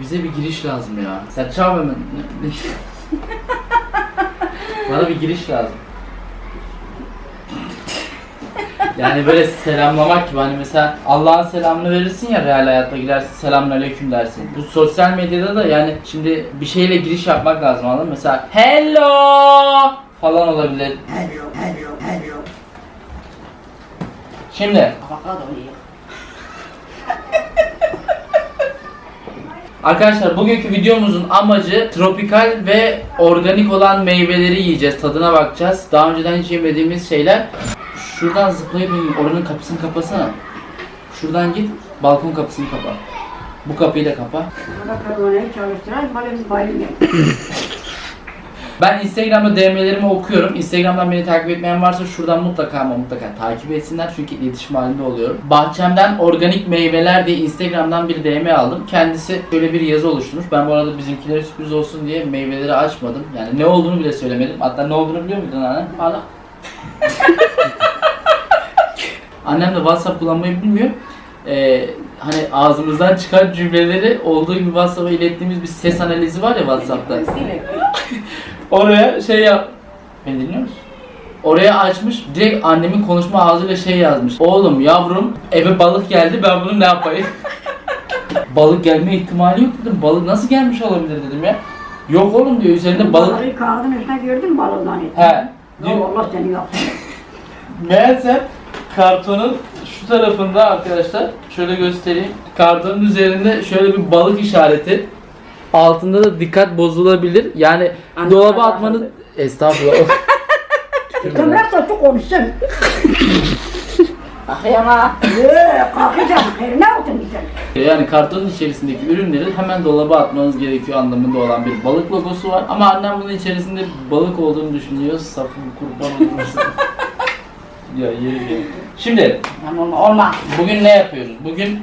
bize bir giriş lazım ya. Sen hemen. Bana bir giriş lazım. Yani böyle selamlamak gibi hani mesela Allah'ın selamını verirsin ya real hayatta gidersin selamünaleyküm dersin. Bu sosyal medyada da yani şimdi bir şeyle giriş yapmak lazım anladın mı? Mesela hello falan olabilir. Hello, hello, hello. Şimdi Avokado yiyor. Arkadaşlar bugünkü videomuzun amacı tropikal ve organik olan meyveleri yiyeceğiz. Tadına bakacağız. Daha önceden hiç yemediğimiz şeyler. Şuradan zıplayıp oranın kapısını kapasana. Şuradan git. Balkon kapısını kapa. Bu kapıyı da kapa. Çalıştıran bir. Ben Instagram'da DM'lerimi okuyorum. Instagram'dan beni takip etmeyen varsa şuradan mutlaka ama mutlaka takip etsinler çünkü iletişim halinde oluyorum. Bahçemden organik meyveler diye Instagram'dan bir DM aldım. Kendisi böyle bir yazı oluşturmuş. Ben bu arada bizimkilere sürpriz olsun diye meyveleri açmadım. Yani ne olduğunu bile söylemedim. Hatta ne olduğunu biliyor muydun anne? Balık. Annem de WhatsApp kullanmayı bilmiyor. Ee, hani ağzımızdan çıkan cümleleri olduğu gibi WhatsApp'a ilettiğimiz bir ses analizi var ya WhatsApp'ta. Oraya şey yap... Beni dinliyor musun? Oraya açmış, direkt annemin konuşma ağzıyla şey yazmış. Oğlum, yavrum, eve balık geldi, ben bunu ne yapayım? balık gelme ihtimali yok dedim. Balık nasıl gelmiş olabilir dedim ya. Yok oğlum diyor, üzerinde balık... Balığı kağıdın üstüne gördün mü balığından ettin? He. Yok Allah seni yapsın. Meğerse kartonun şu tarafında arkadaşlar şöyle göstereyim. Kartonun üzerinde şöyle bir balık işareti. Altında da dikkat bozulabilir. Yani Anne dolaba bana atmanız estağfurullah. Bırak da çok konuşsun. Bakayım ha. Eee kalkacağım. Yerine oturacaksın. yani kartonun içerisindeki ürünleri hemen dolaba atmanız gerekiyor anlamında olan bir balık logosu var. Ama annem bunun içerisinde balık olduğunu düşünüyor. Safım kurban olmasın. ya yeri. Şimdi Tamam olma. Bugün ne yapıyoruz? Bugün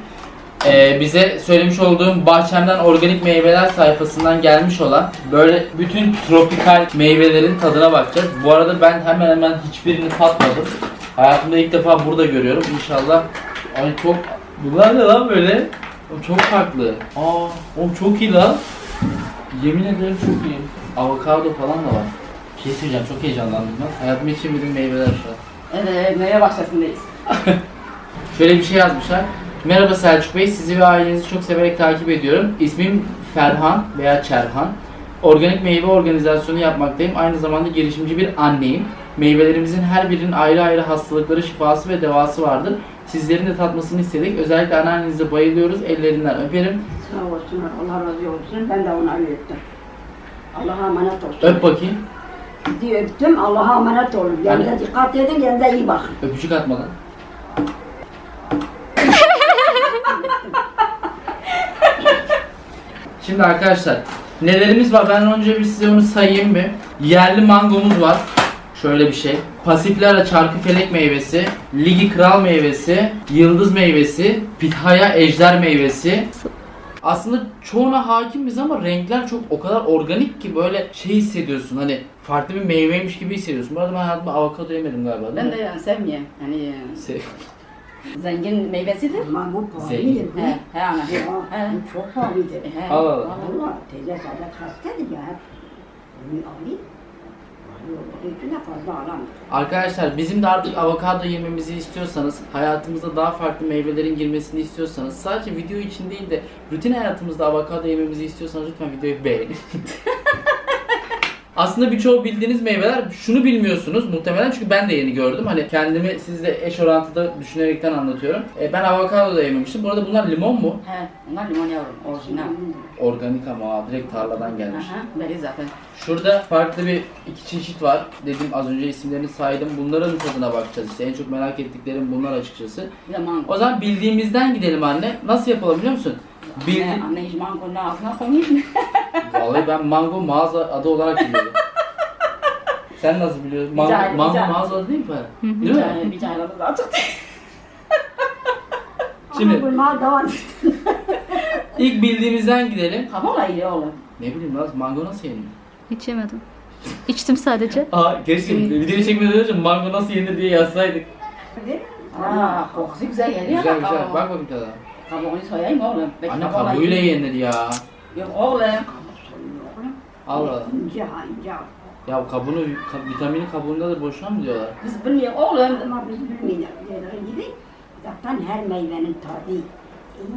e, bize söylemiş olduğum bahçemden organik meyveler sayfasından gelmiş olan böyle bütün tropikal meyvelerin tadına bakacağız. Bu arada ben hemen hemen hiçbirini tatmadım. Hayatımda ilk defa burada görüyorum. İnşallah ay çok bunlar ne lan böyle? Oğlum çok farklı. Aa, oğlum çok iyi lan. Yemin ederim çok iyi. Avokado falan da var. Bir şey söyleyeceğim çok heyecanlandım ben. Hayatımda hiç yemediğim meyveler şu an. Evet meyve bahçesindeyiz. Şöyle bir şey yazmışlar. Merhaba Selçuk Bey, sizi ve ailenizi çok severek takip ediyorum. İsmim Ferhan veya Çerhan. Organik meyve organizasyonu yapmaktayım. Aynı zamanda girişimci bir anneyim. Meyvelerimizin her birinin ayrı ayrı hastalıkları, şifası ve devası vardır. Sizlerin de tatmasını istedik. Özellikle anneannenize bayılıyoruz. Ellerinden öperim. Sağ olsunlar. Allah razı olsun. Ben de ona öptüm. Allah'a emanet olsun. Öp bakayım. Diye öptüm. Allah'a emanet olun. Hani- dikkat edin. Kendinize iyi bakın. Öpücük atmadan. Şimdi arkadaşlar nelerimiz var ben önce bir size onu sayayım bir. Yerli mangomuz var. Şöyle bir şey. Pasiflara çarkıfelek meyvesi, ligi kral meyvesi, yıldız meyvesi, pithaya ejder meyvesi. Aslında çoğuna hakimiz ama renkler çok o kadar organik ki böyle şey hissediyorsun hani farklı bir meyveymiş gibi hissediyorsun. Bu arada ben hayatımda avokado yemedim galiba değil Ben mi? de sevmiyorum. Yani Se- zengin meyvesidir. Ama bu. Zengin. bu. He, he ana. He. bu çok pahalıdır. He. Al, al, al. Allah teyze saadet hastadır ya. Bunu alayım. Üstüne fazla alamam. Arkadaşlar bizim de artık avokado yememizi istiyorsanız, hayatımıza daha farklı meyvelerin girmesini istiyorsanız, sadece video için değil de rutin hayatımızda avokado yememizi istiyorsanız lütfen videoyu beğenin. Aslında birçoğu bildiğiniz meyveler şunu bilmiyorsunuz muhtemelen çünkü ben de yeni gördüm. Hani kendimi sizle eş orantıda düşünerekten anlatıyorum. E, ben avokado da yememiştim. Bu arada bunlar limon mu? He. Bunlar limon yavrum. Orijinal. Organik ama ha, direkt tarladan gelmiş. Aha, beri zaten. Şurada farklı bir iki çeşit var. Dedim az önce isimlerini saydım. Bunların tadına bakacağız işte. En çok merak ettiklerim bunlar açıkçası. Bir de mango. O zaman bildiğimizden gidelim anne. Nasıl yapalım biliyor musun? Anne, Bildi... anne hiç mangonun ağzına mu? Vallahi ben mango mağaza adı olarak biliyorum. Sen nasıl biliyorsun? Mango, Rica- mango rica- mağaza adı değil mi? Değil Bir mi? bir tane daha çıktı. Şimdi- Ama bunlar daha İlk bildiğimizden gidelim. Kamola iyi oğlum. Ne bileyim lan mango nasıl yenir? Hiç yemedim. İçtim sadece. Aa keşke video çekmeden önce mango nasıl yenir diye yazsaydık. Aa, kokusu güzel geliyor. Güzel güzel. Bak bakayım tadına. Kabuğunu soyayım oğlum. Anne kabuğuyla yenir ya. Yok oğlum. Oğlum. Allah Allah. İnce ha ince. ha. Ya kabuğunu, ka- vitamini kabuğundadır boşuna mı diyorlar? Biz bilmiyor oğlum. Ama biz bilmiyoruz. Dediği gibi zaten her meyvenin tadı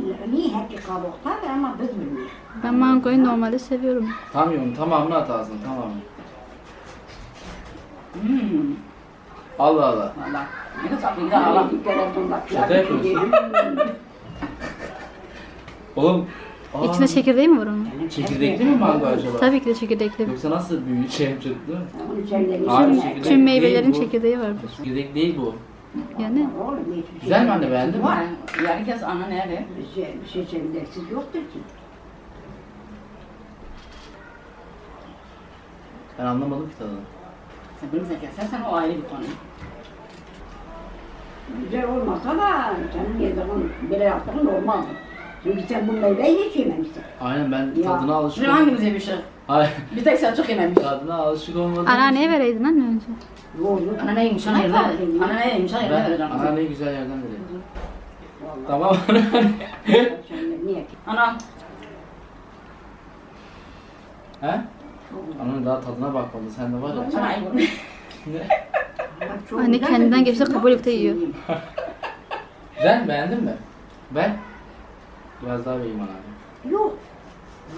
iyilerini hep kabuktadır ama biz bilmiyoruz. Ben mangoyu normalde seviyorum. Tam yiyorum tamamını at ağzına tamamını. Hmm. Allah Allah. Allah. Şaka yapıyorsun. Oğlum. Aa, İçinde çekirdeği mi var onun? Çekirdekli mi mango acaba? Tabii ki de çekirdekli. Yoksa nasıl bir şey yapacak değil mi? Çekirdek- Tüm meyvelerin değil bu. çekirdeği vardır. Çekirdek değil bu. Yani Güzel mi anne, beğendin mi? Var. Yani kes ana nerede? Bir şey, bir şey çekirdeksiz yoktur ki. Ben anlamadım ki tadını. Sen bilirsen kesersen o ayrı bir konu. Güzel olmasa da senin yediğin böyle yaptığın olmaz. Çünkü sen bu meyveyi hiç yememişsin. Aynen ben Ya. tadına alışık Şimdi hangimiz yemişiz? Hayır. Bir tek Selçuk yememiş. Tadına alışık olmadım. anneanneye vereydin anne önce. Yok yok. Ana neymiş? Ana yerine. Ana neymiş? Ana yerine Ben vereceğim. ana ne güzel yerden vereyim. Vallahi. Tamam. Sen niye ki? Ana. He? Ananın daha tadına bakmadı. Sen de var ya. Ana ayıp. Ne? Bak çok Anne güzel kendinden geçti, şey kabul yok edip de yiyor. Güzel mi? Beğendin mi? Ben? Biraz daha vereyim ana. Yok.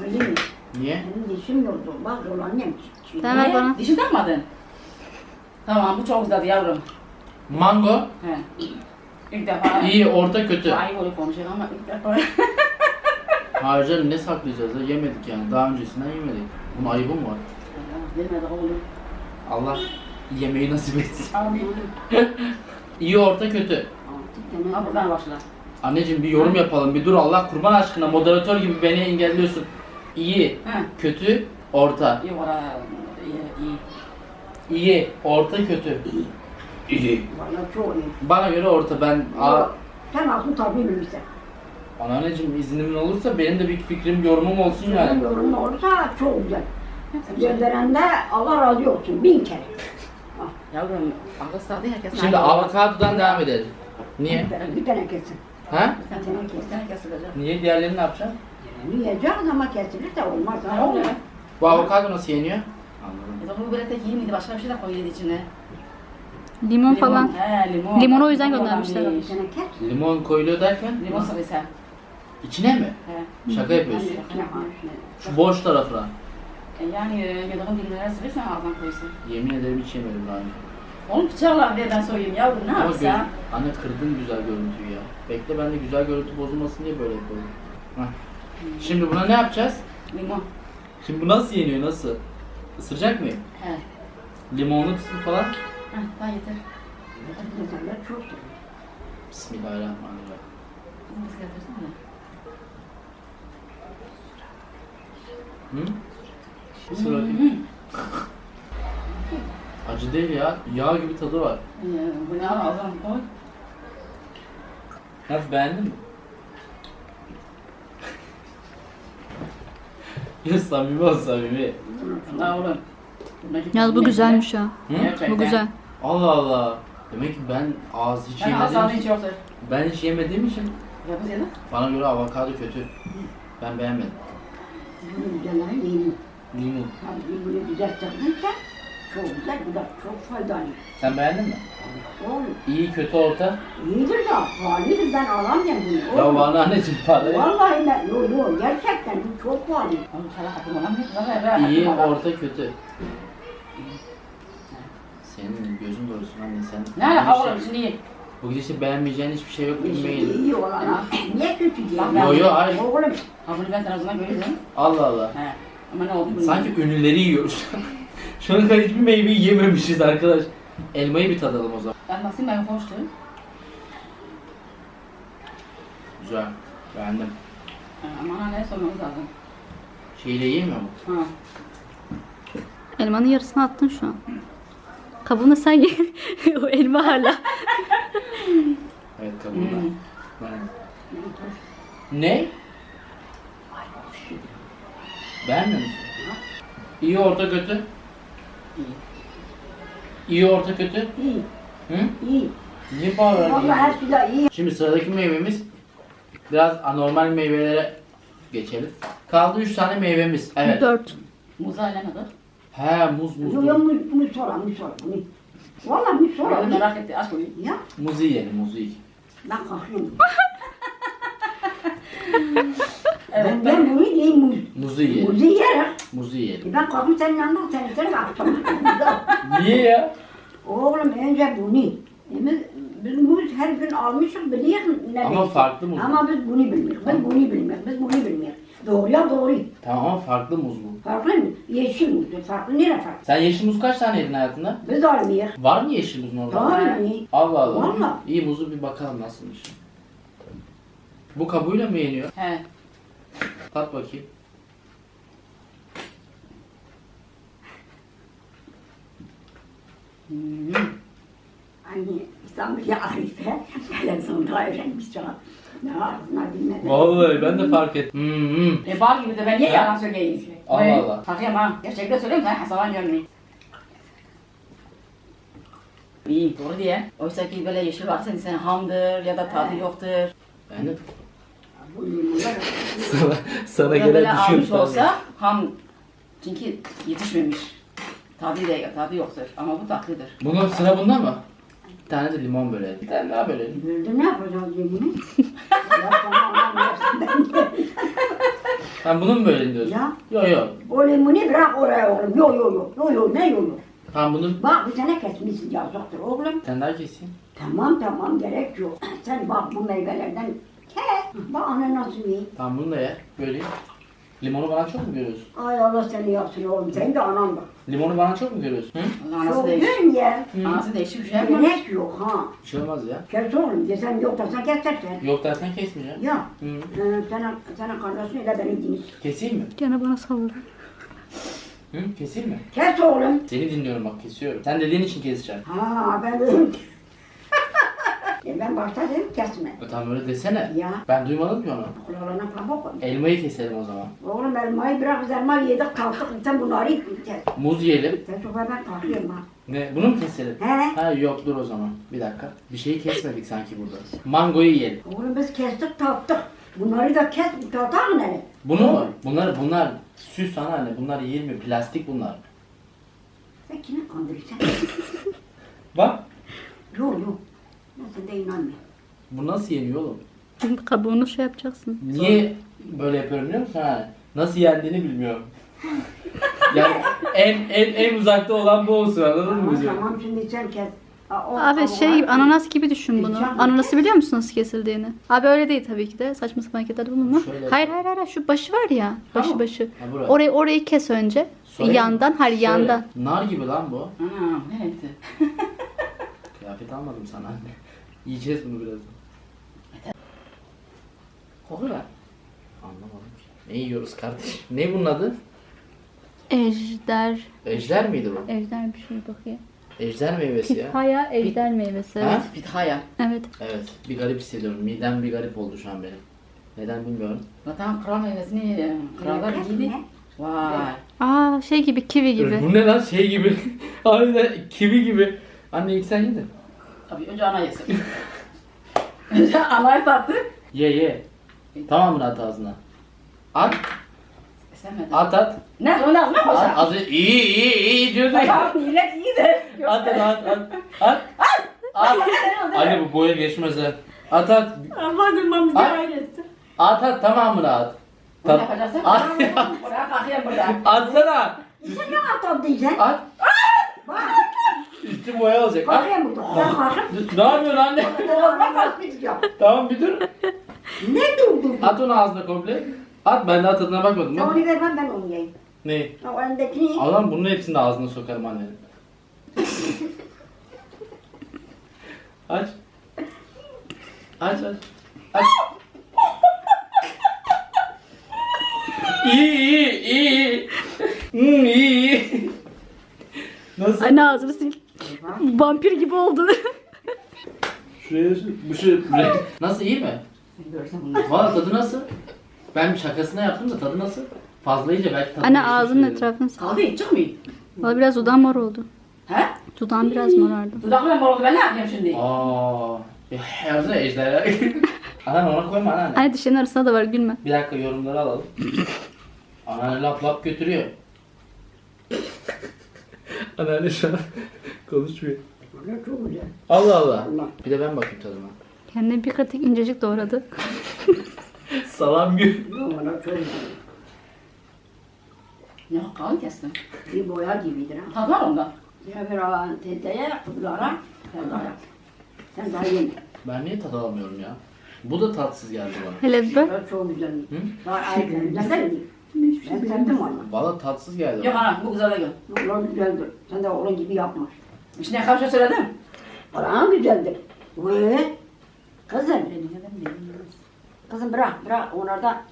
Öyle mi? Niye? Benim dişim yordu. Bak olan yemiş. Tamam. Ver bana. Dişini takmadın. Tamam bu çok güzel yavrum. Mango. He. İlk defa. iyi, orta kötü. Ayıp olup konuşuyor ama ilk defa. Hayır canım ne saklayacağız ya? Yemedik yani. Daha öncesinden yemedik. Bunun ayıbı mı var? Bilmedi oğlum. Allah yemeği nasip etsin. Amin. İyi, orta kötü. Gene Ha buradan başla. Anneciğim bir yorum yapalım. Bir dur Allah kurban aşkına. Moderatör gibi beni engelliyorsun. İyi, He. kötü, orta. İyi var. İyi. iyi. İyi, orta, kötü. İyi. Valla çok iyi. Bana göre orta. Ben Yok. Sen aklı tabii bilmişsin. anneanneciğim iznimin olursa benim de bir fikrim, yorumum olsun Senin yani. yorumun olursa çok güzel. Gönderende Allah razı olsun bin kere. Yavrum akıl sağlığı herkes. Şimdi avokadodan devam edelim. Niye? Bir tane kesin. Ha? Bir tane kes, bir tane kesilecek. Niye? Diğerlerini ne yapacaksın? Yiyeceğiz ama kesilirse olmaz. Ne Ha, oluyor? Bu avokado nasıl yeniyor? Anladım. Ya da bu böyle tek iyi miydi? Başka bir şey de koyuyordu içine. Limon falan. He limon. Limonu o yüzden göndermişler. kes. Limon koyuluyor derken? Limon sıvısı. İçine mi? He. Şaka yapıyorsun. Ha, Şu boş tarafına. E Yani yadığın dilimlere sıvıysan ağzından koysun. Yemin ederim hiç yemedim daha önce. Oğlum bıçakla bir ben soyayım yavrum ne Ama göz, yapsam? anne kırdın güzel görüntüyü ya. Bekle ben de güzel görüntü bozulmasın diye böyle yapıyorum. Hah. Şimdi buna ne yapacağız? Limon. Şimdi bu nasıl yeniyor nasıl? Isıracak mıyım? He. Limonlu kısmı falan. Heh, daha yeter. İnsanlar çok seviyor. Bismillahirrahmanirrahim. Bunu biz getirsene. Hı? Isır bakayım. Acı değil ya. Yağ gibi tadı var. Ee, Bu ne ağzına koy. Nasıl beğendin mi? ya samimi ol samimi. La oğlum. Yalnız bu güzelmiş ha. Bu güzel. Allah Allah. Demek ki ben ağız hiç Ben yemediğim hastalığı için, hiç yoktur. ben hiç yemediğim için Ya bu senin? bana göre avokado kötü. Ben beğenmedim. Bunu güzelleri yiyin. Limon. Tabii bunu güzel çıktıysa çok güzel, bu da çok faydalı. Sen beğendin mi? Oğlum, İyi kötü orta. iyidir de, pahalıdır ben alamıyorum bunu. Ya Oğlum, bana anneciğim para. Vallahi ben, yok yok, gerçekten bu çok pahalı. Oğlum sana hakkım olan ne? Sana ver İyi orta kötü. Senin gözün doğrusun anne sen. Ne bu oğlum gidişle- şimdi? Bu gidişle beğenmeyeceğin hiçbir şey yok İyi, bilmeyin. iyi olan ha. Niye kötü diye? Yo, yo, hayır. Oğlum, Ha bunu ben sana o zaman. Allah Allah. He. Ama ne oldu. Sanki ünlüleri yiyoruz. Şu ana kadar hiçbir meyveyi yememişiz arkadaş. Elmayı bir tadalım o zaman. Ben bakayım ben hoştu. Güzel. Beğendim. Ha, Ama anne sormamız lazım. Şeyle yemiyor mu? Ha. Elmanın yarısını attın şu an. Kabuğunu sen ye. o elma hala. Evet kabuğunda. Hmm. Aynen. Ne? Beğenmiyor musun? İyi orta kötü. İyi. İyi orta kötü. iyi, Hı? iyi. Niye bağırıyorsun? Vallahi her şey iyi. Şimdi sıradaki meyvemiz biraz anormal meyvelere geçelim. Kaldı 3 tane meyvemiz. Evet. Dört. Muza ile nedir? He muz muz. Yok yok muz, muz sonra muz sonra. Bunu. Valla muz sonra. Böyle merak etti. Aç koyayım. Ya Muzu yiyelim muzu yiyelim. ben kalkıyorum. Evet ben, ben. ben bunu diyeyim muz. Muzu yiyelim. Muzu yerim. Muzu yiyelim. E Ben kalkıp senin yanından seni seni kalktım. Niye ya? Oğlum önce bunu. Biz, biz muz her gün almışız biliyoruz ne Ama değil. farklı muz. Ama biz bunu bilmiyoruz. Biz bunu bilmiyoruz. Biz bunu bilmiyoruz. Doğruya doğru. Tamam ama farklı muz bu. Farklı mı? Yeşil muz. Farklı nere farklı? Sen yeşil muz kaç tane yedin hayatında? Biz almıyoruz. Var mı yeşil muz normalde? Var mı? Allah Allah. Valla. İyi muzu bir bakalım nasılmış. Bu kabuğuyla mı yeniyor? He. Tat bakayım. Hani İstanbul ya Arife televizyonda öğrenmiş canım. Ne ağzına bilmem. Vallahi ben de fark ettim. Hmm, hmm. E bal gibi de ben niye Ha? yalan söyleyeyim? Allah Hey, Allah. Takayım ha. Gerçekten söyleyeyim sen hasaban görmeyin. İyi doğru diye. Oysa ki böyle yeşil varsa insan hamdır ya da tadı yoktur. Ben de Bu sana, sana Burada göre böyle almış olsa ham çünkü yetişmemiş. Tadı da tadı yoktur ama bu tatlıdır. Bunun sıra bunda mı? Bir tane de limon böyle. Bir tane daha böyle. Böyle ne yapacağız limonu? ya ben de. Sen bunu mu böyle diyorsun? Ya. Yok yok. O limonu bırak oraya oğlum. Yo yo yo. Yo yo ne yo yo. Tamam bunu Bak bir tane kesmişsin yazaktır oğlum. tane daha keseyim. Tamam tamam gerek yok. Sen bak bu meyvelerden kes. Bak ananas ye. Tamam bunu da ye. Böyle. Limonu bana çok mu görüyorsun? Ay Allah seni yapsın oğlum. Sen de anan bak. Limonu bana çok mu görüyorsun? Hı? Anası Çok değişik. gün ye. Anası değişik bir şey yapmamış. Gerek yok ha. Bir şey olmaz ya. Kes oğlum. Desen yok dersen kesersen. Yok dersen kesmeyeceğim. Ya. Hı. Ee, sana, sana kardeşin ile beni dinle. Keseyim mi? Gene bana salla. Hı? Keseyim mi? Kes oğlum. Seni dinliyorum bak kesiyorum. Sen dediğin için keseceğim. Ha ben dedim. E ben başta dedim kesme. E, tamam öyle desene. Ya. Ben duymadım ki onu. Kulağına pamuk koy. Elmayı keselim o zaman. Oğlum elmayı bırak biz elmayı yedik kalktık sen bunları kes. Muz yiyelim. Sen çok ben kalkıyorum ha. Ne? Bunu mu keselim? He? Ha yok dur o zaman. Bir dakika. Bir şeyi kesmedik sanki burada. Mangoyu yiyelim. Oğlum biz kestik tattık. Bunları da kes tatar mı ne? Bunu mu? Bunlar bunlar süs anneanne. Bunlar yenmiyor. Plastik bunlar. Sen kimi kandırıyorsun? Bak. yok yok. Ben sana de inanmıyorum. Bu nasıl yeniyor oğlum? Çünkü kabuğunu şey yapacaksın. Niye böyle yapıyorum biliyor musun? Ha, nasıl yendiğini bilmiyorum. yani en, en en uzakta olan bu olsun anladın mı Tamam bizi? tamam şimdi sen kes. Aa, o- Abi şey ananas gibi düşün bunu. Geçen- Ananası biliyor musun nasıl kesildiğini? Abi öyle değil tabii ki de. Saçma sapan hareketler bulunma. Şöyle- Hayır hayır hayır şu başı var ya. Başı Tamam. başı. Ha, burası. Orayı orayı kes önce. Mi? yandan hayır Şöyle. yandan. Nar gibi lan bu. Ne etti? Kıyafet almadım sana anne. Yiyeceğiz bunu birazdan. Koku var. Anlamadım ki. Ne yiyoruz kardeşim? Ne bunun adı? Ejder. Ejder miydi bu? Ejder bir şey bakayım. Ejder meyvesi ya. Pitaya ejder meyvesi. Ha? Evet. Bithaya. Evet. Evet. Bir garip hissediyorum. Midem bir garip oldu şu an benim. Neden bilmiyorum. Zaten kral meyvesini e, krallar yedi. Vay. Aa şey gibi kivi gibi. Bu ne lan şey gibi. Harbiden kivi gibi. Anne ilk sen yedin. Tabii önce ana yesin. önce anayı tattı. Ye ye. Tamamını at ağzına. At. Sevmedim. At at. Ne? Onu ağzına At. koyacağım. Az önce iyi iyi iyi diyordu ya. Tamam millet iyi de. At at at at. At. At. Anne bu boya geçmez ha. At at. Allah gülmemizi Ay. hayretsin. At at tamamını at. Ne Tat- yapacaksın? At. Buraya kalkayım burada. Atsana. Sen ne atam diyeceksin? At. Bak Üstü boya. At. kalkayım burada. Sen kalkıp Ne yapıyorsun anne? Kalkmış yap. tamam bir dur. Ne durdun? At onu ağzına komple. At ben daha tadına bakmadım. Sen Bak. onu ver ben ben onu yiyeyim. Ne? O elindekini Adam bunun hepsini de ağzına sokarım annenin. aç. Aç aç. Aç. iyi iyi iyi. Hmm, iyi iyi. Nasıl? Anne ağzını sil. Vampir gibi oldu. Şuraya şu, bu buraya. Nasıl iyi mi? Valla tadı nasıl? Ben bir şakasına yaptım da tadı nasıl? Fazla yiyince belki tadı Anne ağzının etrafını sil. Kaldı hiç çıkmıyor. Valla biraz dudağım mor oldu. He? Dudağım biraz morardı. Dudaklarım mor oldu ben ne yapayım şimdi? Aa. Ya yazına ejderha. Anam ona koyma anneanne. Anne dişlerin arasında da var gülme. Bir dakika yorumları alalım. Anneanne lap lap götürüyor. Anneanne şu an konuşmuyor. Valla çok güzel. Allah Allah. Allah. Bir de ben bakayım tadıma. Kendine bir katık incecik doğradı. Salam gibi. Valla çok güzel. Ne kalın kestim. Bir boya gibidir ha. Tadı var onda. Ya bir alan kızlara, kızlara. Sen daha yeni. Ben niye tad alamıyorum ya? Bu da tatsız geldi bana. Hele. Valla çok güzel. Daha ayrı. Güzel mi? Ben sevdim onu. Valla tatsız geldi Yok bana. ana bu güzel değil. Oğlan güzeldir. Sen de oğlan gibi yapma. İşte ne kadar şey söyledim. Oğlan güzeldir. Ve kızım. Kızım bırak bırak. Onlarda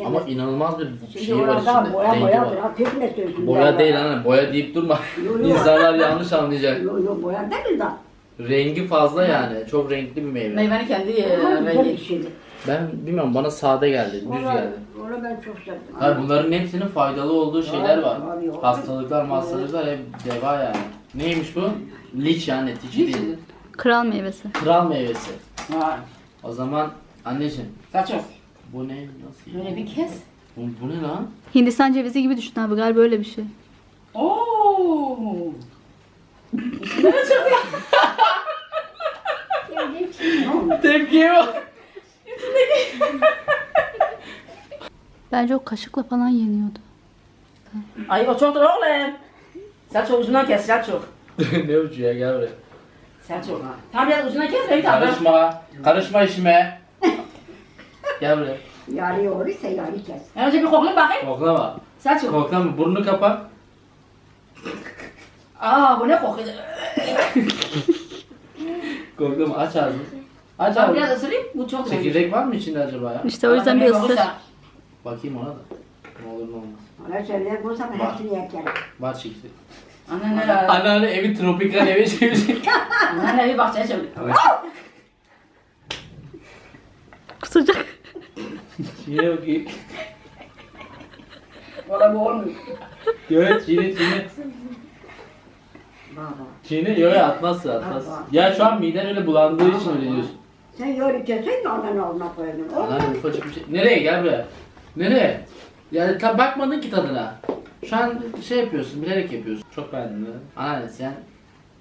e, Ama inanılmaz bir Şimdi şey var içinde. boya boya biraz pekmez söylüyorsun. Boya değil anne, boya deyip durma. Yo, yo. İnsanlar yanlış anlayacak. Yok yok boya değil de. Rengi fazla yani. Çok renkli bir meyve. Meyvenin kendi e, rengi. Ben bilmiyorum bana sade geldi, düz geldi. valla ben çok sevdim. Hayır bunların hepsinin faydalı olduğu şeyler var. Hastalıklar, hastalıklar hep deva yani. Neymiş bu? Liç yani, tici değil. Kral meyvesi. Kral meyvesi. Vay. O zaman anneciğim Kaç yok. bu ne? Nasıl? Böyle bir kes. Bu, bu ne lan? Hindistan cevizi gibi düşün abi galiba öyle bir şey. Oo. Tepkiye bak. Bence o kaşıkla falan yeniyordu. Ay o çoktur oğlum. Selçuk ucundan kes Selçuk. ne ucu ya gel buraya. Selçuk. Tam biraz ucundan kes beni tabi. Karışma. Karışma işime. gel buraya. Yarı olursa yarı kes. Önce bir koklayayım bakayım. Koklama. Selçuk. Koklama. Burnunu kapa. Aa bu ne kokuyor? Koklama. Aç ağzını. Aç Ben biraz ağzını. ısırayım. Bu çok Çekirdek var mı içinde acaba ya? İşte o yüzden bir ısır. Bakayım ona da. Ne olur ne olmaz. Ona söyler bu sefer Var. hepsini yer kerim. Var çekirdek. Anne ne? Anneanne evi tropikal eve çevirecek. Anne bir bahçeye çevir. Kusacak. Çiğne bakayım. Valla bu olmuyor. Yo çiğne çiğne. Baba. Çiğne yo yo atmaz. Atmaz. Ya şu an miden öyle bulandığı için öyle diyorsun. Sen yarı kesin de ondan ağzına koydun. Anneanne ufacık bir şey. Nereye gel buraya. Nereye? Yani ta bakmadın ki tadına. Şu an şey yapıyorsun, bilerek yapıyorsun. Çok beğendim mi? Anneanne sen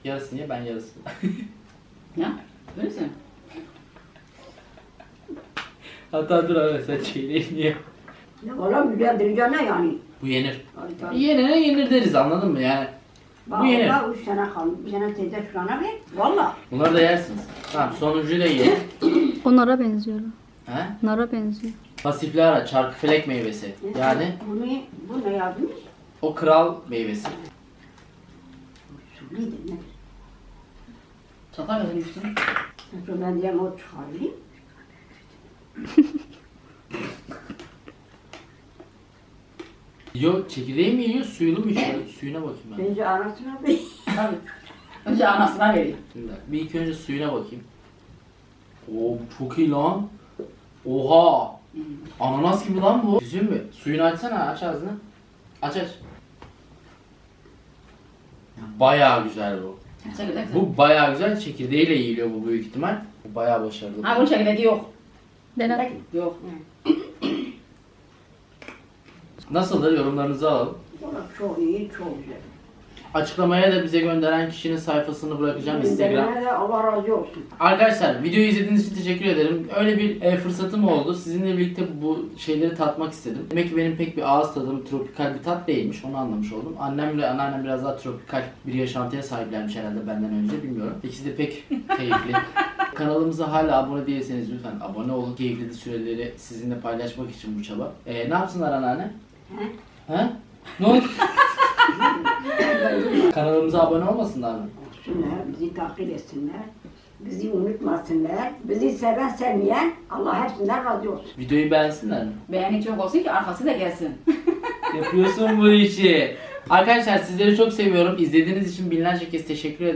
yarısını ye, ben yarısını. Ya öylesin. Hatta dur anne sen çiğneyin ye. Ya valla güzeldir ne yani. Bu yenir. Hadi tabii. Yenene yenir deriz anladın mı yani? Bak Bu yenir. orada üç sene kalmış. Bir sene teyze şurana ver. Valla. Bunları da yersiniz. Tamam sonuncuyu da yiyelim. O nara benziyor. He? Nara benziyor. Pasiflara, çarkıfelek meyvesi. Yani Bunu, bu ne yazmış? o kral meyvesi. Sürüydü ne? Çatal üstüne. Sonra ben diyeyim o çıkarayım. Yok çekirdeği mi yiyor, suyunu mu içiyor? Suyuna bakayım ben. Bence arasına bir. Tabii. Önce anasına vereyim. Bir ilk önce suyuna bakayım. Oo bu çok iyi lan. Oha. Ananas gibi lan bu. Üzüm mü? Suyunu açsana aç ağzını. Aç aç. Bayağı güzel bu. Çekirdek. Bu bayağı güzel. Çekirdeğiyle yiyiliyor bu büyük ihtimal. Bu bayağı başarılı. Ha bunun çekirdeği yok. Dene. Yok. Nasıldır yorumlarınızı alalım. Çok iyi, çok güzel. Açıklamaya da bize gönderen kişinin sayfasını bırakacağım Instagram. Gönderene de Allah razı olsun. Arkadaşlar videoyu izlediğiniz için teşekkür ederim. Öyle bir e, fırsatım oldu. Sizinle birlikte bu şeyleri tatmak istedim. Demek ki benim pek bir ağız tadım tropikal bir tat değilmiş. Onu anlamış oldum. Annemle anneannem biraz daha tropikal bir yaşantıya sahiplermiş herhalde benden önce bilmiyorum. İkisi de pek keyifli. Kanalımıza hala abone değilseniz lütfen abone olun. Keyifli de süreleri sizinle paylaşmak için bu çaba. E, ne yapsınlar anneanne? He? He? Ne oldu? Kanalımıza abone olmasınlar mı? Olsunlar, bizi takip etsinler. Bizi unutmasınlar. Bizi seven sevmeyen Allah hepsinden razı olsun. Videoyu beğensinler mi? Beğeni çok olsun ki arkası da gelsin. Yapıyorsun bu işi. Arkadaşlar sizleri çok seviyorum. İzlediğiniz için binlerce kez teşekkür ederim.